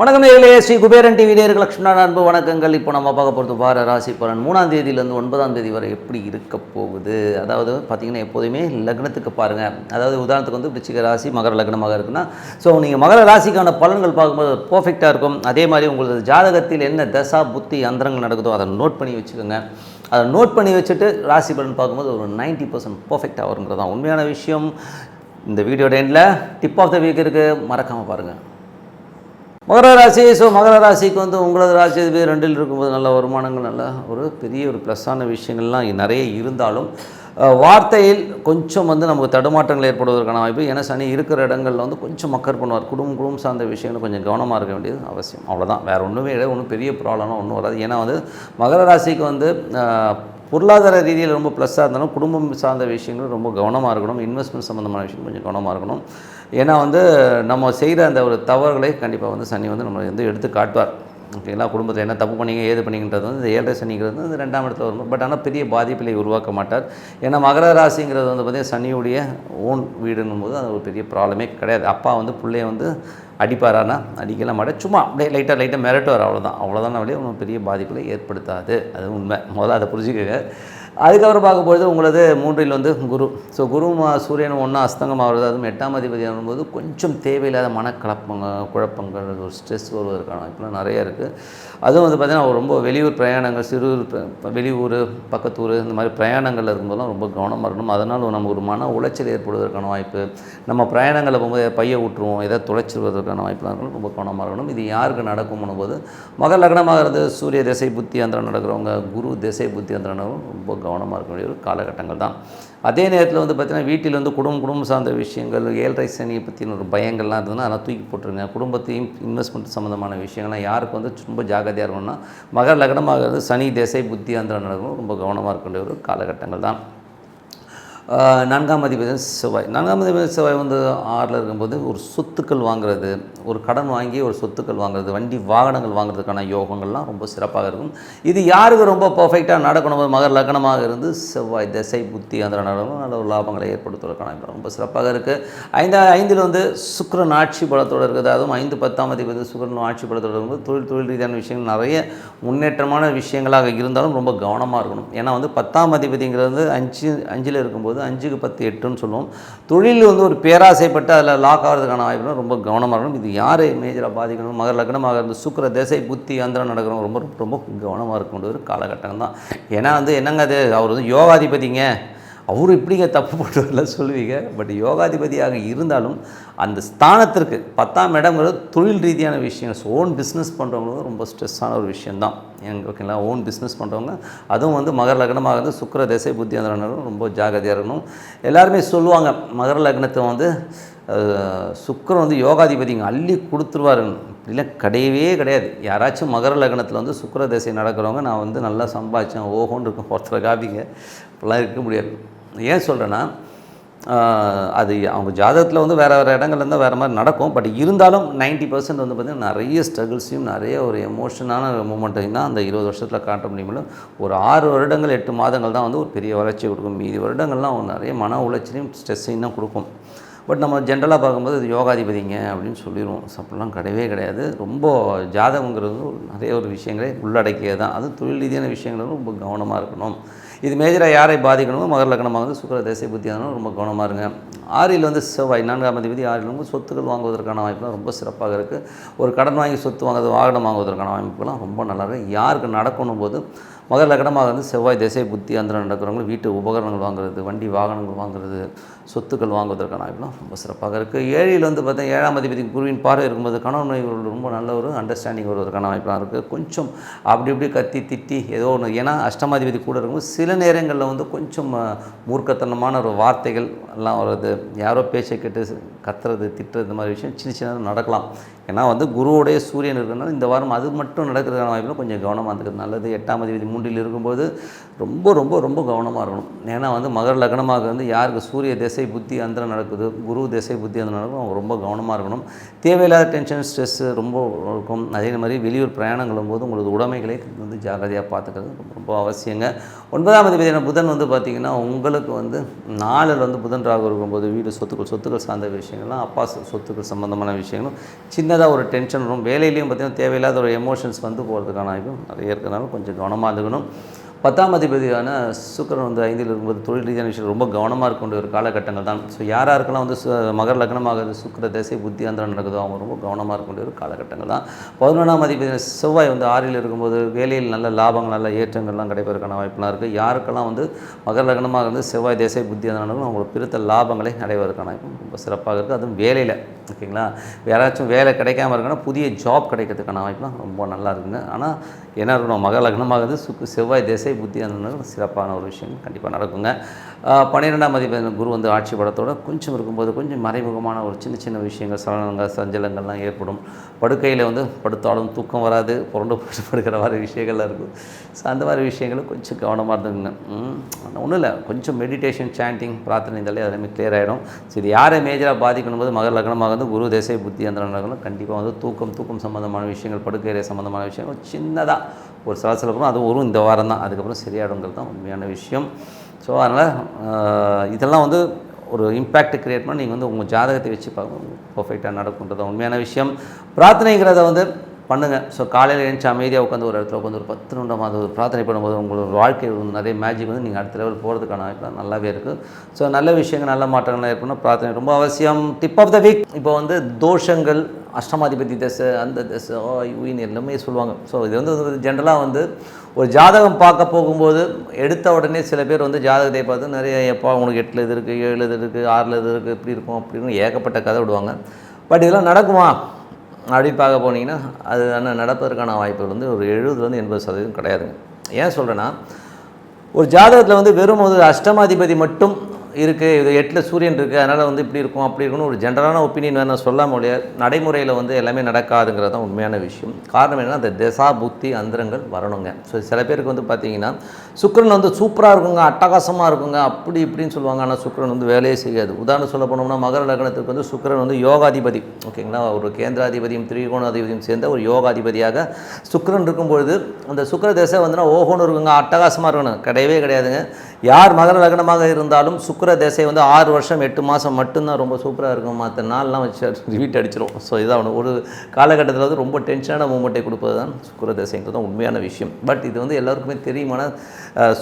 வணக்கம் நேர்களே ஸ்ரீ குபேரன் டிவி நேர்கள் லட்சுமண அன்பு வணக்கங்கள். இப்போ நம்ம பார்க்க போகிறது வார ராசி பலன். மூணாம் தேதியிலேருந்து ஒன்பதாம் தேதி வரை எப்படி இருக்க போகுது? அதாவது பார்த்திங்கன்னா எப்போதுமே லக்னத்துக்கு பாருங்கள் அதாவது உதாரணத்துக்கு வந்து விருச்சிக ராசி மகர லக்னமாக இருக்குன்னா ஸோ நீங்கள் மகர ராசிக்கான பலன்கள் பார்க்கும்போது பர்ஃபெக்டாக இருக்கும். அதே மாதிரி உங்களது ஜாதகத்தில் என்ன தசா புத்தி அந்தரங்கள் நடக்குதோ அதை நோட் பண்ணி வச்சுக்கோங்க. அதை நோட் பண்ணி வச்சுட்டு ராசி பலன் பார்க்கும்போது ஒரு 90% பர்சன்ட் பர்ஃபெக்டாக வருங்கிறது தான் உண்மையான விஷயம். இந்த வீடியோட எண்டில் டிப் ஆஃப் த வீக் இருக்குது மறக்காமல் பாருங்கள் மகர ராசி ஸோ மகர ராசிக்கு வந்து உங்களது ராசி அதிபதி ரெண்டில் இருக்கும்போது நல்ல வருமானங்கள் நல்ல ஒரு பெரிய ஒரு ப்ளஸ்ஸான விஷயங்கள்லாம் நிறைய இருந்தாலும் வார்த்தையில் கொஞ்சம் வந்து நமக்கு தடுமாற்றங்கள் ஏற்படுவதற்கான வாய்ப்பு ஏன்னா சனி இருக்கிற இடங்களில் வந்து கொஞ்சம் மக்கர் பண்ணுவார். குடும்பம் குடும்பம் சார்ந்த விஷயங்கள் கொஞ்சம் கவனமாக இருக்க வேண்டியது அவசியம். அவ்வளோதான் வேறு ஒன்றுமே இல்லை ஒன்றும் பெரிய ப்ராப்ளம்லாம் ஒன்றும் வராது. ஏன்னா வந்து மகர ராசிக்கு வந்து பொருளாதார ரீதியில் ரொம்ப ப்ளஸ்ஸாக இருந்தாலும் குடும்பம் சார்ந்த விஷயங்கள் ரொம்ப கவனமாக இருக்கணும். இன்வெஸ்ட்மெண்ட் சம்மந்தமான விஷயம் கொஞ்சம் கவனமாக இருக்கணும். ஏன்னா வந்து நம்ம செய்கிற அந்த ஒரு தவறுகளை கண்டிப்பாக வந்து சனி வந்து நம்ம வந்து எடுத்து காட்டுவார். ஓகேங்களா குடும்பத்தில் என்ன தப்பு பண்ணீங்க ஏது பண்ணிங்கன்றது வந்து இந்த ஏழரை சனிங்கிறது வந்து ரெண்டாம் இடத்துல வரும் பட் ஆனால் பெரிய பாதிப்பிலை உருவாக்க மாட்டார். ஏன்னா மகர ராசிங்கிறது வந்து பார்த்திங்கன்னா சனியுடைய ஓன் வீடுங்கும் போது அது ஒரு பெரிய ப்ராப்ளமே கிடையாது. அப்பா வந்து பிள்ளைய வந்து அடிப்பாரானா? அடிக்கலாம் மாட்டேன் சும்மா அப்படியே லைட்டாக லைட்டாக மிரட்டுவார் அவ்வளோதான் அவ்வளோதான் அப்படியே ஒன்றும் பெரிய பாதிப்பில் ஏற்படுத்தாது. அது உண்மை. முதல்ல அதை புரிஞ்சுக்கோங்க. அதுக்கப்புறம் பார்க்கும்பொழுது உங்களது மூன்றில் வந்து குரு. ஸோ குரு மா- சூரியன் ஒன்றா அஸ்தங்கம் ஆகிறது. அதுவும் எட்டாம் அதிபதி ஆகும்போது கொஞ்சம் தேவையில்லாத மனக்கலப்பங்க குழப்பங்கள் ஒரு ஸ்ட்ரெஸ் வருவதற்கான வாய்ப்புலாம் நிறைய இருக்குது அதுவும் வந்து பார்த்திங்கன்னா ரொம்ப வெளியூர் பிரயாணங்கள் சிறு வெளியூர் பக்கத்தூர் இந்த மாதிரி பிரயாணங்கள் இருக்கும்போதெல்லாம் ரொம்ப கவனமாக இருக்கணும். அதனால் நம்ம ஒரு மன உளைச்சல் ஏற்படுவதற்கான வாய்ப்பு நம்ம பிரயாணங்களில் போகும்போது பைய விட்டுருவோம் ஏதாவது துளைச்சிடுவதற்கான வாய்ப்புலாம் இருக்கணும். ரொம்ப கவனமாக இருக்கணும். இது யாருக்கு நடக்கும் போது மகர் லக்னமாக சூரிய திசை புத்தி அந்தரம் நடக்கிறவங்க குரு திசை புத்தி அந்தரம் ரொம்ப கவனம் கவனமாக இருக்க வேண்டிய ஒரு காலகட்டங்கள் தான். அதே நேரத்தில் வந்து பார்த்திங்கன்னா வீட்டில் வந்து குடும்பம் குடும்பம் சார்ந்த விஷயங்கள் ஏழரை சனியை பற்றின ஒரு பயங்கள்லாம் இருந்ததுன்னா அதெல்லாம் தூக்கி போட்டுருங்க. குடும்பத்தையும் இன்வெஸ்ட்மெண்ட் சம்மந்தமான விஷயங்கள்லாம் யாருக்கு வந்து ரொம்ப ஜாகிரதையாக இருக்கணும்னா மகர் லக்னமாக இருந்து சனி திசை புத்தி அந்த நடக்கணும். ரொம்ப கவனமாக இருக்க வேண்டிய ஒரு காலகட்டங்கள் தான். நான்காம் அதிபதி செவ்வாய். நான்காம் அதிபதி செவ்வாய் வந்து ஆறில் இருக்கும்போது ஒரு சொத்துக்கள் வாங்குறது ஒரு கடன் வாங்கி ஒரு சொத்துக்கள் வாங்குறது வண்டி வாகனங்கள் வாங்குறதுக்கான யோகங்கள்லாம் ரொம்ப சிறப்பாக இருக்கும். இது யாருக்கு ரொம்ப பர்ஃபெக்டாக நடக்கணும் மகர் லக்னமாக இருந்து செவ்வாய் திசை புத்தி அந்த நடக்கும் நல்ல ஒரு லாபங்களை ஏற்படுத்துவதற்கான ரொம்ப சிறப்பாக இருக்குது ஐந்தா ஐந்தில் வந்து சுக்ரன் ஆட்சி பலத்தோடு இருக்குது. அதுவும் ஐந்து பத்தாம் அதிபதி சுக்ரன் ஆட்சி பலத்தோடு இருக்கும்போது தொழில் தொழில் ரீதியான விஷயங்கள் நிறைய முன்னேற்றமான விஷயங்களாக இருந்தாலும் ரொம்ப கவனமாக இருக்கணும். ஏன்னா வந்து பத்தாம் அதிபதிங்கிறது வந்து அஞ்சு அஞ்சில் இருக்கும்போது அஞ்சுக்கு பத்து எட்டுன்னு சொல்லுவோம். தொழில் வந்து ஒரு பேராசைப்பட்டு அதில் லாக் ஆகிறதுக்கான வாய்ப்புனா ரொம்ப கவனமாக இருக்கணும். இது யாரை மேஜராக பாதிக்கணும்? மகர் லக்னமாக இருந்து சுக்கர திசை புத்தி அந்தரம் நடக்கிறவங்க ரொம்ப ரொம்ப கவனமாக இருக்க ஒரு காலகட்டம் தான். ஏன்னா வந்து என்னங்க அது? அவர் வந்து யோகாதிபதிங்க. அவர் இப்படிங்க தப்பு பண்ணுறதுல சொல்லுவீங்க? பட் யோகாதிபதியாக இருந்தாலும் அந்த ஸ்தானத்திற்கு பத்தாம் இடங்கிறது தொழில் ரீதியான விஷயம் ஸோ ஓன் பிஸ்னஸ் பண்ணுறவங்களுக்கு ரொம்ப ஸ்ட்ரெஸ்ஸான ஒரு விஷயந்தான் எனக்கு ஓகேங்களா ஓன் பிஸ்னஸ் பண்ணுறவங்க அதுவும் வந்து மகர லக்னமாக இருந்து சுக்கர திசை புத்தி ரொம்ப ஜாகிரதையாக இருக்கணும். எல்லாருமே சொல்லுவாங்க மகர லக்னத்தை வந்து அஹ், வந்து யோகாதிபதிங்க அள்ளி கொடுத்துருவாருன்னு இல்லை கிடையவே கிடையாது. யாராச்சும் மகர லக்னத்தில் வந்து சுக்கர திசை நடக்கிறவங்க நான் வந்து நல்லா சம்பாதிச்சேன் ஓஹோன்னு இருக்கும் ஒருத்தரை காப்பிங்க. இப்படிலாம் இருக்க முடியாது. ஏன் சொல்கிறேன்னா அது அவங்க ஜாதகத்தில் வந்து வேறு வேறு இடங்கள்ல இருந்தால் வேறு மாதிரி நடக்கும். பட் இருந்தாலும் 90% பர்சன்ட் வந்து பார்த்திங்கன்னா நிறைய ஸ்ட்ரகிள்ஸையும் நிறைய ஒரு எமோஷனான மூமெண்ட்டையும் தான் அந்த இருபது வருஷத்தில் காட்ட முடியுமில்ல ஒரு ஆறு வருடங்கள் எட்டு மாதங்கள் தான் வந்து ஒரு பெரிய வளர்ச்சி கொடுக்கும். மீதி வருடங்கள்லாம் அவங்க நிறைய மன உளைச்சலையும் ஸ்ட்ரெஸ்ஸையும் தான் கொடுக்கும். பட் நம்ம ஜென்ரலாக பார்க்கும்போது இது யோகாதிபதிங்க அப்படின்னு சொல்லிடுவோம். அப்படிலாம் கிடையவே கிடையாது. ரொம்ப ஜாதகங்கிறது நிறைய ஒரு விஷயங்களை உள்ளடக்கியது தான். அது தொழில் ரீதியான விஷயங்களும் ரொம்ப கவனமாக இருக்கணும். இது மேஜராக யாரை பாதிக்கணுமோ மகர லக்னமாக வந்து சுக்கர தேசிய புத்தி ரொம்ப கவனமாக இருங்க. ஆறில் வந்து செவ்வாய் நான்காம் தேதி ஆறில் வந்து சொத்துக்கள் வாங்குவதற்கான வாய்ப்புலாம் ரொம்ப சிறப்பாக இருக்குது ஒரு கடன் வாங்கி சொத்து வாங்குறது வாகனம் வாங்குவதற்கான வாய்ப்புலாம் ரொம்ப நல்லா இருக்குது யாருக்கு நடக்கணும் போது மகர லக்னமாக வந்து செவ்வாய் திசை புத்தி அந்த நடக்கிறவங்க வீட்டு உபகரணங்கள் வாங்குறது வண்டி வாகனங்கள் வாங்குறது சொத்துக்கள் வாங்குவதற்கான வாய்ப்புலாம் ரொம்ப சிறப்பாக இருக்குது ஏழில் வந்து பார்த்தீங்கன்னா ஏழாம் அதிபதி குருவின் பார்வை இருக்கும்போது கணவன் ரொம்ப நல்ல ஒரு அண்டர்ஸ்டாண்டிங் வருவதற்கான வாய்ப்புலாம் இருக்குது கொஞ்சம் அப்படி இப்படி கத்தி திட்டி ஏதோ ஒன்று ஏன்னா அஷ்டமாதிபதி கூட இருக்கும்போது சில நேரங்களில் வந்து கொஞ்சம் மூர்க்கத்தனமான ஒரு வார்த்தைகள் எல்லாம் வருது. யாரோ பேச்சை கேட்டு கத்துறது திட்டுறது இந்த மாதிரி விஷயம் சின்ன சின்ன நடக்கலாம். ஏன்னா வந்து குருவோடைய சூரியன் இருக்கிறனால இந்த வாரம் அது மட்டும் நடக்கிறதுக்கான வாய்ப்பில் கொஞ்சம் கவனமாக இருந்துக்கிறது நல்லது. எட்டாம் அதிபதி மூன்றில் இருக்கும்போது ரொம்ப ரொம்ப ரொம்ப கவனமாக இருக்கணும். ஏன்னா வந்து மகர லக்னமாக வந்து யாருக்கு சூரிய திசை புத்தி அந்த நடக்குது. குரு திசை புத்தி அந்த நடக்கும். அவங்க ரொம்ப கவனமாக இருக்கணும். தேவையில்லாத டென்ஷன் ஸ்ட்ரெஸ்ஸு ரொம்ப இருக்கும். அதே மாதிரி வெளியூர் பிரயாணங்களும் போது உங்களுக்கு உடைமைகளை வந்து ஜாகிரதையாக பார்த்துக்கிறது ரொம்ப ரொம்ப அவசியங்க. ஒன்பதாம் அதிபதியான புதன் வந்து பார்த்திங்கன்னா உங்களுக்கு வந்து நாளில் வந்து புதன் ராகு இருக்கும்போது வீடு சொத்துக்கள் சொத்துக்கள் சார்ந்த விஷயங்கள்லாம் அப்பா சொ- சொத்துக்கள் சம்மந்தமான விஷயங்களும் சின்னதாக ஒரு டென்ஷன் வரும். வேலையிலையும் பார்த்திங்கன்னா தேவையில்லாத ஒரு எமோஷன்ஸ் வந்து போகிறதுக்கான வாய்ப்பும் நிறைய இருக்கிறனால கொஞ்சம் கவனமாக இருந்துக்கணும் பத்தாம் அதிபதியான சுக்கிரன் வந்து ஐந்தில் இருக்கும்போது தொழில் ரீதியான விஷயம் ரொம்ப கவனமாக இருக்கின்ற ஒரு காலகட்டங்கள் தான். ஸோ யார் யாருக்கெல்லாம் வந்து சு- மகர லக்னமாக சுக்கிர தசை புத்தி அந்தரம் நடக்குதோ அவங்க ரொம்ப கவனமாக இருக்கின்ற ஒரு காலகட்டங்கள் தான். பதினொன்றாம் அதிபதியான செவ்வாய் வந்து ஆறில் இருக்கும்போது வேலையில் நல்ல லாபங்கள் நல்ல ஏற்றங்கள்லாம் கிடைப்பதற்கான வாய்ப்புலாம் இருக்குது யாருக்கெல்லாம் வந்து மகர லக்னமாக இருந்து செவ்வாய் தேசை புத்தி அந்தரம் நடக்கும் அவங்களுக்கு பிரித்த லாபங்களை அடைவதற்கான ரொம்ப சிறப்பாக இருக்குது அதுவும் வேலையில் ஓகேங்களா? யாராச்சும் வேலை கிடைக்காம இருக்குன்னா புதிய ஜாப் கிடைக்கிறதுக்கான வாய்ப்புலாம் ரொம்ப நல்லா இருக்குங்க ஆனால் என்ன இருக்கணும்? மக லக்னமாகுது. சுக்கு செவ்வாய் திசை புத்தி அந்த சிறப்பான ஒரு விஷயம் கண்டிப்பாக நடக்குங்க. பன்னிரெண்டாம் அதிபதி குரு வந்து ஆட்சி படத்தோட கொஞ்சம் இருக்கும்போது கொஞ்சம் மறைமுகமான ஒரு சின்ன சின்ன விஷயங்கள் சலனங்கள் சஞ்சலங்கள்லாம் ஏற்படும். படுக்கையில் வந்து படுத்தாலும் தூக்கம் வராது. புரண்டு போட்டு படுக்கிற மாதிரி விஷயங்கள்லாம் இருக்கும். ஸோ அந்த மாதிரி விஷயங்களும் கொஞ்சம் கவனமாக இருந்துங்க ஒன்றும் இல்லை. கொஞ்சம் மெடிடேஷன் சாண்டிங் பிரார்த்தனை இருந்தாலே அது எல்லாமே ஆகிடும் சரி யாரை மேஜராக பாதிக்கணும் போது மகர் லக்னமாக வந்து குரு தேசை புத்தி அந்த கண்டிப்பாக வந்து தூக்கம் தூக்கம் சம்மந்தமான விஷயங்கள் படுக்கை சம்மந்தமான விஷயங்கள் சின்னதாக ஒரு சலசலப்பும் அது ஒரு இந்த வாரம் தான் அதுக்கப்புறம் சரியாடுங்கிறது தான் உண்மையான விஷயம். ஸோ அதனால் இதெல்லாம் வந்து ஒரு இம்பேக்ட் கிரியேட் பண்ணி நீங்கள் வந்து உங்கள் ஜாதகத்தை வச்சு பார்க்கணும் பர்ஃபெக்டாக நடக்குன்றது உண்மையான விஷயம். பிரார்த்தனைங்கிறத வந்து பண்ணுங்கள் ஸோ காலையில் எழுந்துச்சு அமைதியாக உட்காந்து ஒரு இடத்துல உட்காந்து ஒரு பத்து நிமிடம் அது ஒரு பிரார்த்தனை பண்ணும்போது உங்களோட வாழ்க்கை வந்து நிறைய மேஜிக் வந்து நீங்கள் அடுத்த லெவல் போகிறதுக்கான வாய்ப்பு நல்லாவே இருக்குது ஸோ நல்ல விஷயங்கள் நல்ல மாற்றங்கள் ஏற்படணும். பிரார்த்தனை ரொம்ப அவசியம். டிப் ஆஃப் த வீக் இப்போ வந்து தோஷங்கள் அஷ்டமாதிபதி தசை அந்த தசை ஓ எல்லாமே சொல்லுவாங்க. ஸோ இது வந்து ஜென்ரலாக வந்து ஒரு ஜாதகம் பார்க்க போகும்போது எடுத்த உடனே சில பேர் வந்து ஜாதகத்தை பார்த்து நிறைய எப்போ உங்களுக்கு எட்டில் இது இருக்குது ஏழு இது இருக்குது ஆறில் இது இருக்குது இப்படி இருக்கும் அப்படின்னு ஏகப்பட்ட கதை விடுவாங்க. பட் இதெல்லாம் நடக்குமா? அப்படின்னு பார்க்க போனீங்கன்னா அது என்ன நடப்பதற்கான வாய்ப்புகள் வந்து ஒரு எழுபதுலேருந்து எண்பது சதவீதம் கிடையாதுங்க. ஏன் சொல்கிறேன்னா ஒரு ஜாதகத்தில் வந்து வெறும் ஒரு அஷ்டமாதிபதி மட்டும் இருக்குது இது எட்டில் சூரியன் இருக்குது அதனால் வந்து இப்படி இருக்கும் அப்படி இருக்கும்னு ஒரு ஜென்ரலான ஒப்பீனியன் வேணால் சொல்லாம ஒழிய நடைமுறையில் வந்து எல்லாமே நடக்காதுங்கிறது தான் உண்மையான விஷயம். காரணம் என்னென்னா அந்த திசா புத்தி அந்தரங்கள் வரணுங்க. ஸோ சில பேருக்கு வந்து பார்த்தீங்கன்னா சுக்கரன் வந்து சூப்பராக இருக்குங்க அட்டகாசமாக இருக்குங்க அப்படி இப்படின்னு சொல்லுவாங்க. ஆனால் சுக்கரன் வந்து வேலையே செய்யாது. உதாரணம் சொல்ல போனோம்னா மகர லக்னத்துக்கு வந்து சுக்கரன் வந்து யோகாதிபதி. ஓகேங்களா ஒரு கேந்திராதிபதியும் திரிகோணாதிபதியும் சேர்ந்த ஒரு யோகாதிபதியாக சுக்கரன் இருக்கும்பொழுது அந்த சுக்கர திசை வந்துன்னா ஓஹோன்னு இருக்குங்க அட்டகாசமாக இருக்கணும். கிடையவே கிடையாதுங்க. யார் மகர லக்னமாக இருந்தாலும் சுக்கர திசை வந்து ஆறு வருஷம் எட்டு மாதம் மட்டும்தான் ரொம்ப சூப்பராக இருக்கும். மற்ற நாள்லாம் வச்சு ரிவீட் அடிச்சிடும் ஸோ இதான் ஒரு காலகட்டத்தில் வந்து ரொம்ப டென்ஷனான மூமெண்ட்டை கொடுப்பது தான் சுக்கர திசைங்கிறது தான் உண்மையான விஷயம். பட் இது வந்து எல்லாருக்குமே தெரியுமான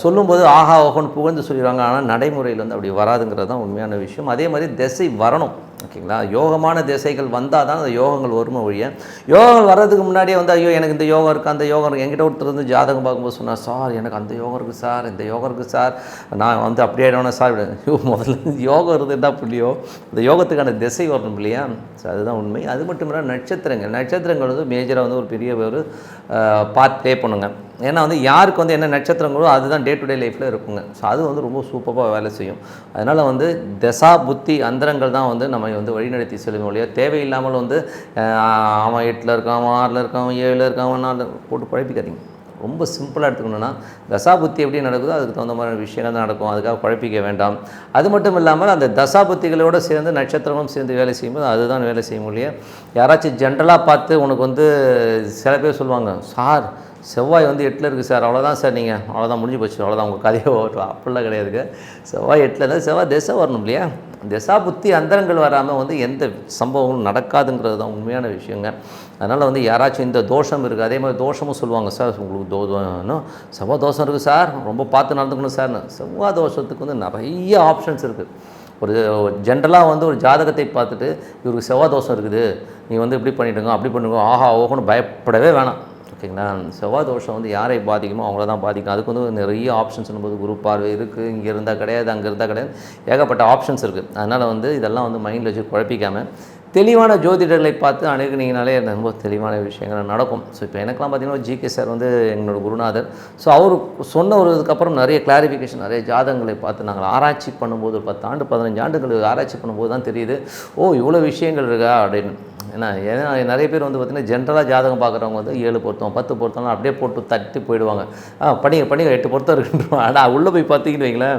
சொல்லும்போது ஆஹா ஓஹோன்னு புகழ்ந்து சொல்லிடுவாங்க. ஆனால் நடைமுறையில் வந்து அப்படி வராதுங்கிறது தான் உண்மையான விஷயம். அதே மாதிரி திசை வரணும். ஓகேங்களா? யோகமான திசைகள் வந்தால் தான் அந்த யோகங்கள் வருமே ஒழிய யோகங்கள் வர்றதுக்கு முன்னாடியே வந்து ஐயோ எனக்கு இந்த யோகம் இருக்குது அந்த யோகம் இருக்குது என்கிட்ட ஒருத்தர் வந்து ஜாதகம் பார்க்கும்போது சொன்னார் சார் எனக்கு அந்த யோகம் இருக்குது சார் இந்த யோகம் இருக்குது சார். நான் வந்து அப்படியே ஆயிடுவேனா சார்? முதல்ல யோகம் இருந்து என்ன புள்ளியோ இந்த யோகத்துக்கான திசை வரணும் இல்லையா? ஸோ அதுதான் உண்மை. அது மட்டும் இல்லை நட்சத்திரங்கள். நட்சத்திரங்கள் வந்து மேஜராக வந்து ஒரு பெரிய ஒரு பார்ட் ப்ளே பண்ணுங்க. ஏன்னா வந்து யாருக்கு வந்து என்ன நட்சத்திரங்களோ அதுதான் டே டு டே லைஃப்பில் இருக்குங்க. ஸோ அது வந்து ரொம்ப சூப்பராக வேலை செய்யும். அதனால் வந்து தசா புத்தி அந்தரங்கள் தான் வந்து நம்ம வந்து வழிநடத்தி செல்லும் ஒழிய தேவையில்லாமல் வந்து அவன் எட்டில் இருக்கான் அவன் ஆறில் இருக்கான் அவன் ஏழில் இருக்கான் அவன் நாலில் போட்டு குழப்பிக்காதீங்க. ரொம்ப சிம்பிளாக எடுத்துக்கணுன்னா தசா புத்தி எப்படி நடக்குதோ அதுக்கு தகுந்த மாதிரி விஷயங்கள் தான் நடக்கும். அதுக்காக குழப்பிக்க வேண்டாம். அது மட்டும் இல்லாமல் அந்த தசா புத்திகளோட சேர்ந்து நட்சத்திரமும் சேர்ந்து வேலை செய்யும்போது அதுதான் வேலை செய்ய முடியும் யாராச்சும் ஜென்ரலாக பார்த்து உனக்கு வந்து சில பேர் சொல்லுவாங்க சார் செவ்வாய் வந்து எட்டில் இருக்குது சார். அவ்வளோதான் சார் நீங்கள் அவ்வளோதான் முடிஞ்சு போச்சு. அவ்வளோதான் உங்கள் கதையை ஓட்டும் அப்படிலாம் கிடையாதுங்க செவ்வாய் எட்டில் தான் செவ்வாய் திசை வரணும் இல்லையா? திசா புத்தி அந்தரங்கள் வராமல் வந்து எந்த சம்பவங்களும் நடக்காதுங்கிறது தான் உண்மையான விஷயங்க. அதனால் வந்து யாராச்சும் இந்த தோஷம் இருக்குது அதே மாதிரி தோஷமும் சொல்லுவாங்க சார். உங்களுக்கு தோதம் செவ்வாய் தோஷம் இருக்குது சார். ரொம்ப பார்த்து நடந்துக்கணும் சார்னு செவ்வாய் தோஷத்துக்கு வந்து நிறைய ஆப்ஷன்ஸ் இருக்குது ஒரு ஜென்ரலாக வந்து ஒரு ஜாதகத்தை பார்த்துட்டு இவருக்கு செவ்வாய் தோஷம் இருக்குது. நீ வந்து இப்படி பண்ணிவிடுங்க அப்படி பண்ணுங்க ஆஹா ஓஹோன்னு பயப்படவே வேணாம். ஓகேங்களா? செவ்வாய் தோஷம் வந்து யாரை பாதிக்குமோ அவங்கள தான் பாதிக்கும். அதுக்கு வந்து நிறைய ஆப்ஷன்ஸ் போது குரு பார்வை இருக்குது இங்கே இருந்தால் கிடையாது அங்கே இருந்தால் கிடையாது. ஏகப்பட்ட ஆப்ஷன்ஸ் இருக்குது அதனால் வந்து இதெல்லாம் வந்து மைண்டில் வச்சு குழப்பிக்காமல் தெளிவான ஜோதிடர்களை பார்த்து அணுகுனீங்கனாலே ரொம்ப தெளிவான விஷயங்கள் நடக்கும். ஸோ இப்போ எனக்கெல்லாம் பார்த்தீங்கன்னா ஜிகே சார் வந்து எங்களோட குருநாதர். ஸோ அவர் சொன்ன ஒரு இதுக்கப்புறம் நிறைய கிளாரிஃபிகேஷன் நிறைய ஜாதகங்களை பார்த்து நாங்கள் ஆராய்ச்சி பண்ணும்போது ஒரு பத்து ஆண்டு பதினஞ்சு ஆண்டுகள் ஆராய்ச்சி பண்ணும்போது தான் தெரியுது ஓ இவ்வளோ விஷயங்கள் இருக்கா? அப்படின்னு. ஏன்னா ஏன்னா நிறைய பேர் வந்து பார்த்திங்கன்னா ஜென்ரலாக ஜாதகம் பார்க்குறவங்க வந்து ஏழு பொருத்தம் பத்து பொருத்தம்லாம் அப்படியே போட்டு தட்டி போயிடுவாங்க. ஆ படிங்க படிங்க எட்டு பொருத்தம் இருக்குன்றோம். ஆனால் உள்ளே போய் பார்த்தீங்கன்னு வைங்களேன்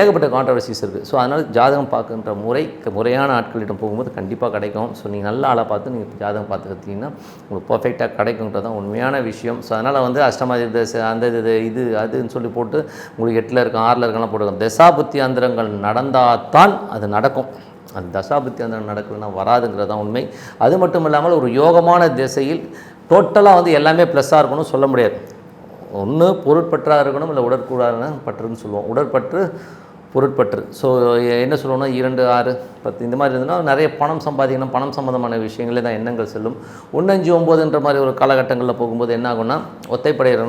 ஏகப்பட்ட கான்ட்ரவர்சிஸ் இருக்குது ஸோ அதனால் ஜாதகம் பார்க்குன்ற முறை முறையான ஆட்களிடம் போகும்போது கண்டிப்பாக கிடைக்கும். ஸோ நீங்கள் நல்ல ஆளாக பார்த்து நீங்கள் ஜாதகம் பார்த்துக்கிட்டிங்கன்னா உங்களுக்கு பர்ஃபெக்டாக கிடைக்குன்றது தான் உண்மையான விஷயம். ஸோ அதனால் வந்து அஷ்டமாதி தசை அந்த இது இது அதுன்னு சொல்லி போட்டு உங்களுக்கு எட்டில் இருக்கும் ஆறில் இருக்கலாம் போட்டுக்கலாம். தசாபுத்தி அந்தரங்கள் நடந்தால் தான் அது நடக்கும். அந்த தசாபுத்தி அந்தரம் வராதுங்கிறது தான் உண்மை. அது மட்டும் இல்லாமல் ஒரு யோகமான திசையில் டோட்டலாக வந்து எல்லாமே ப்ளஸ்ஸாக இருக்கணும்னு சொல்ல முடியாது. ஒன்று பொருட்பற்றாக இருக்கணும் இல்லை உடற்கூடாதுன்னு பற்றுன்னு சொல்லுவோம். உடற்பற்று பொருட்பற்று. ஸோ என்ன சொல்லுவோம்னா இரண்டு ஆறு பத்து இந்த மாதிரி இருந்ததுன்னா நிறைய பணம் சம்பாதிக்கணும். பணம் சம்மந்தமான விஷயங்களே தான் எண்ணங்கள் செல்லும். ஒன்று அஞ்சு ஒம்போதுன்ற மாதிரி ஒரு காலகட்டங்களில் போகும்போது என்ன ஆகும்னா ஒத்தைப்படையிற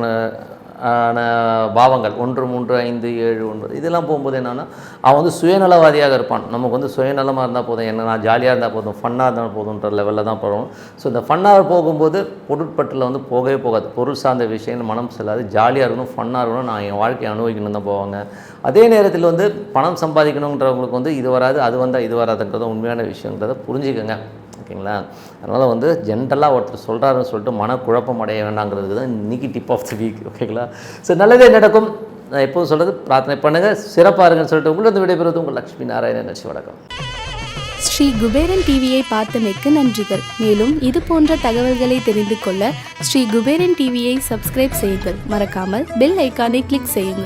பாவங்கள். ஒன்று மூன்று ஐந்து ஏழு ஒன்பது. இதெல்லாம் போகும்போது என்னென்னா அவன் வந்து சுயநலவாதியாக இருப்பான். நமக்கு வந்து சுயநலமாக இருந்தால் போதும். என்ன நான் ஜாலியாக இருந்தால் போதும். ஃபன்னாக இருந்தால் போதுன்ற லெவலில் தான் போகிறோம் ஸோ இந்த ஃபன்னாக போகும்போது பொருட்பட்டில் வந்து போகவே போகாது. பொருள் சார்ந்த விஷயம்னு மனம் செல்லாது. ஜாலியாக இருக்கணும் ஃபன்னாக இருக்கணும். நான் என் வாழ்க்கையை அனுபவிக்கணும் தான் போவாங்க. அதே நேரத்தில் வந்து பணம் சம்பாதிக்கணுன்றவங்களுக்கு வந்து இது வராது அது வந்தால் இது வராதுன்றது உண்மையான விஷயங்கிறத புரிஞ்சுக்கோங்க. ஓகேங்களா? அதனால் வந்து ஜென்ரலாக ஒருத்தர் சொல்கிறாருன்னு சொல்லிட்டு மனக்குழப்பம் அடைய வேண்டாங்கிறதுக்கு தான் இன்னைக்கு டிப் ஆஃப் த வீக் ஓகேங்களா? ஸோ நல்லதே நடக்கும். நான் எப்போதும் சொல்கிறது பிரார்த்தனை பண்ணுங்கள் சிறப்பாக இருங்கன்னு சொல்லிட்டு உங்களுக்கு விடைபெறுவது உங்கள் லக்ஷ்மி நாராயணன் நட்சி வணக்கம். ஸ்ரீ குபேரன் டிவியை பார்த்தமைக்கு நன்றிகள். மேலும் இது போன்ற தகவல்களை தெரிந்து கொள்ள ஸ்ரீ குபேரன் டிவியை சப்ஸ்கிரைப் செய்யுங்கள். மறக்காமல் பெல் ஐக்கானை கிளிக் செய்யுங்கள்.